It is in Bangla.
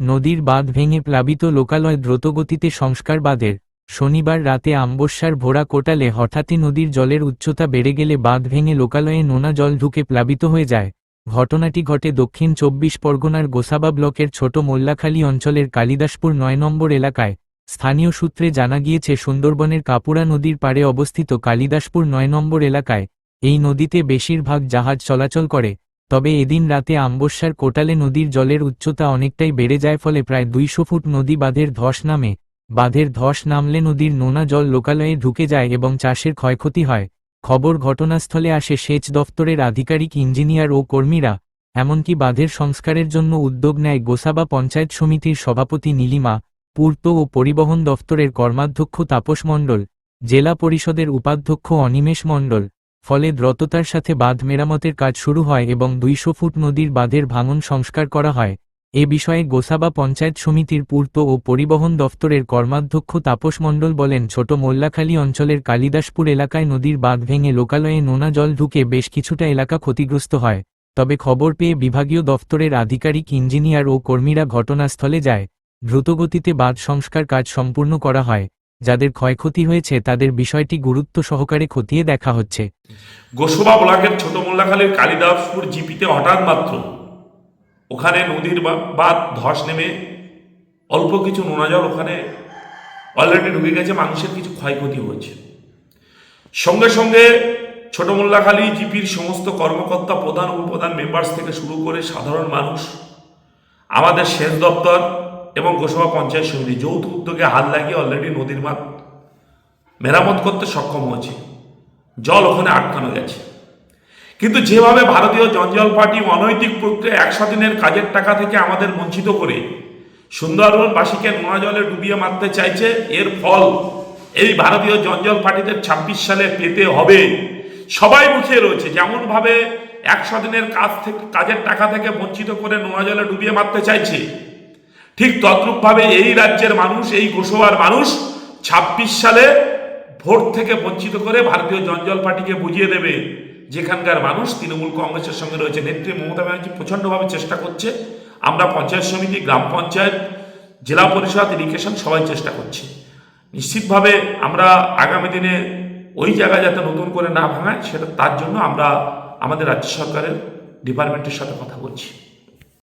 নদীর বাঁধ ভেঙে প্লাবিত লোকালয় দ্রুতগতিতে সংস্কার বাঁধের। শনিবার রাতে আম্বস্যার ভোড়া কোটালে হঠাৎই নদীর জলের উচ্চতা বেড়ে গেলে বাঁধ ভেঙে লোকালয়ে নোনা জল ঢুকে প্লাবিত হয়ে যায়। ঘটনাটি ঘটে দক্ষিণ চব্বিশ পরগনার গোসাবা ব্লকের ছোট মোল্লাখালী অঞ্চলের কালিদাসপুর নয় নম্বর এলাকায়। স্থানীয় সূত্রে জানা গিয়েছে, সুন্দরবনের কাপুরা নদীর পাড়ে অবস্থিত কালিদাসপুর নয় নম্বর এলাকায় এই নদীতে বেশিরভাগ জাহাজ চলাচল করে। তবে এদিন রাতে আম্বস্যার কোটালে নদীর জলের উচ্চতা অনেকটাই বেড়ে যায় ফলে প্রায় দুইশো ফুট নদী বাঁধের ধস নামে। বাঁধের ধস নামলে নদীর নোনা জল লোকালয়ে ঢুকে যায় এবং চাষের ক্ষয়ক্ষতি হয়। খবর ঘটনাস্থলে আসে সেচ দফতরের আধিকারিক, ইঞ্জিনিয়ার ও কর্মীরা। এমনকি বাঁধের সংস্কারের জন্য উদ্যোগ নেয় গোসাবা পঞ্চায়েত সমিতির সভাপতি নীলিমা, পূর্ত ও পরিবহন দফতরের কর্মাধ্যক্ষ তাপস মণ্ডল, জেলা পরিষদের উপাধ্যক্ষ অনিমেষ মণ্ডল। ফলে দ্রততার সাথে বাঁধ মেরামতের কাজ শুরু হয় এবং দুইশো ফুট নদীর বাঁধের ভাঙন সংস্কার করা হয়। এ বিষয়ে গোসাবা পঞ্চায়েত সমিতির পূর্ত ও পরিবহন দফতরের কর্মাধ্যক্ষ তাপস মণ্ডল বলেন, ছোট মোল্লাখালী অঞ্চলের কালিদাসপুর এলাকায় নদীর বাঁধ ভেঙে লোকালয়ে নোনা জল ঢুকে বেশ কিছুটা এলাকা ক্ষতিগ্রস্ত হয়। তবে খবর পেয়ে বিভাগীয় দফতরের আধিকারিক, ইঞ্জিনিয়ার ও কর্মীরা ঘটনাস্থলে যায়। দ্রুতগতিতে বাঁধ সংস্কার কাজ সম্পূর্ণ করা হয়। যাদের ক্ষয়ক্ষতি হয়েছে তাদের বিষয়টি গুরুত্ব সহকারে খতিয়ে দেখা হচ্ছে। গোসবা ব্লকের ছোট মোল্লাখালীর কালিদাসপুর জিপিতে হঠাৎ মাত্র ওখানে নদীর বা- বাঁধ ধস নেমে অল্প কিছু নোনা জল ওখানে অলরেডি ঢুকে গেছে, মানুষের কিছু ক্ষয়ক্ষতি হয়েছে। সঙ্গে সঙ্গে ছোট মোল্লাখালী জিপির সমস্ত কর্মকর্তা প্রধান, উপপ্রধান মেম্বার্স থেকে শুরু করে সাধারণ মানুষ, আমাদের সেচ দপ্তর এবং গোসবা পঞ্চায়েত সমিতি যৌথ উদ্যোগে হাত লাগিয়ে অলরেডি নদীর বাঁধ মেরামত করতে সক্ষম হয়েছে। জল ওখানে আটকানো গেছে। কিন্তু যেভাবে ভারতীয় জঞ্জল পার্টি অনৈতিক প্রক্রিয়া একশো দিনের কাজের টাকা থেকে আমাদের বঞ্চিত করে, সুন্দরবনবাসীকে নোনা জলে ডুবিয়ে মারতে চাইছে, এর ফল এই ভারতীয় জঞ্জাল পার্টিদের ছাব্বিশ সালে পেতে হবে। সবাই মুখিয়ে রয়েছে। যেমনভাবে একশো দিনের কাজ থেকে, কাজের টাকা থেকে বঞ্চিত করে নোনা জলে ডুবিয়ে মারতে চাইছে ঠিক তদ্রূপভাবে এই রাজ্যের মানুষ, এই গোসবার মানুষ ছাব্বিশ সালে ভোট থেকে বঞ্চিত করে ভারতীয় জঞ্জল পার্টিকে বুঝিয়ে দেবে যেখানকার মানুষ তৃণমূল কংগ্রেসের সঙ্গে রয়েছে। নেত্রী মমতা ব্যানার্জি প্রচণ্ডভাবে চেষ্টা করছে। আমরা পঞ্চায়েত সমিতি, গ্রাম পঞ্চায়েত, জেলা পরিষদ ইরিগেশন সবাই চেষ্টা করছি। নিশ্চিতভাবে আমরা আগামী দিনে ওই জায়গা যাতে নতুন করে না ভাঙায়, সেটা তার জন্য আমরা আমাদের রাজ্য সরকারের ডিপার্টমেন্টের সাথে কথা বলছি।